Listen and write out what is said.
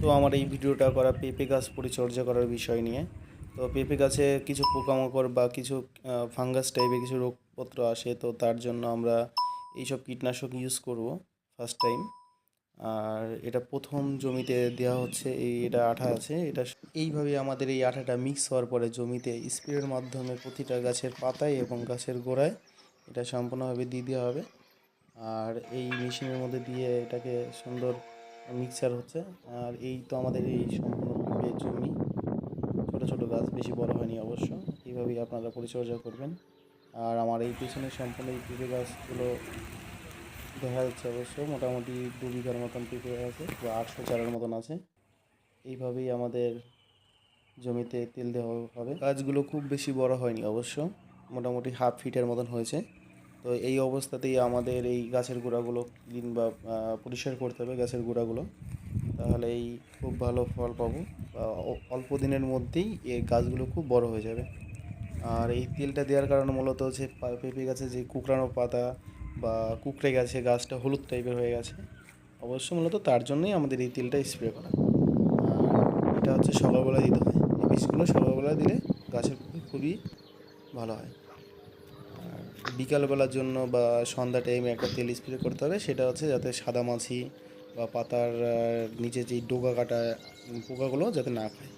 তো আমার এই ভিডিওটা করা পেঁপে গাছ পরিচর্যা করার বিষয় নিয়ে। তো পেঁপে গাছে কিছু পোকামাকড় বা কিছু ফাঙ্গাস টাইপের কিছু রোগপত্র আসে, তো তার জন্য আমরা এইসব কীটনাশক ইউজ করব ফার্স্ট টাইম আর এটা প্রথম জমিতে দেওয়া হচ্ছে, এই এটা আঠা আছে, এটা এইভাবে আমাদের এই আঠাটা মিক্স হওয়ার পরে জমিতে স্প্রের মাধ্যমে প্রতিটা গাছের পাতায় এবং গাছের গোড়ায় এটা সম্পূর্ণভাবে দিয়ে দেওয়া হবে। আর এই মেশিনের মধ্যে দিয়ে এটাকে সুন্দর মিক্সচার হচ্ছে। আর এই তো আমাদের এই সম্পূর্ণ পেঁপে জমি, ছোটো ছোটো গাছ, বেশি বড় হয়নি অবশ্য। এইভাবেই আপনারা পরিচর্যা করবেন। আর আমার এই পিছনে সম্পূর্ণ এই পেঁপে গাছগুলো দেখা যাচ্ছে অবশ্য, মোটামুটি দু বিঘার মতন পেঁপে আছে, বা আটশো চারার মতন আছে। এইভাবেই আমাদের জমিতে তেল দেওয়া হবে। গাছগুলো খুব বেশি বড় হয়নি অবশ্য, মোটামুটি হাফ ফিটের মতন হয়েছে। তো এই অবস্থাতেই আমাদের এই গাছের গোড়াগুলো ক্লিন বা পরিষ্কার করতে হবে গাছের গোড়াগুলো। তাহলে এই খুব ভালো ফল পাবো। অল্প দিনের মধ্যেই এই গাছগুলো খুব বড় হয়ে যাবে। আর এই তেলটা দেওয়ার কারণে মূলত হচ্ছে পেঁপে গাছে যে কুকড়ানো পাতা বা কুকড়ে গেছে গাছটা হলুদ টাইপের হয়ে গেছে, অবশ্য মূলত তার জন্যই আমাদের এই তেলটা স্প্রে করা। আর এটা হচ্ছে সকালবেলা দিতে হয়। এই বিষগুলো সকালবেলা দিলে গাছের খুবই ভালো হয়। বিকালবেলার জন্য বা সন্ধ্যা টাইমে একটা তেল স্প্রে করতে হবে। সেটা হচ্ছে যাতে সাদা মাছি বা পাতার নিচে যেই ডোকা কাটা পোকাগুলো যাতে না খায়।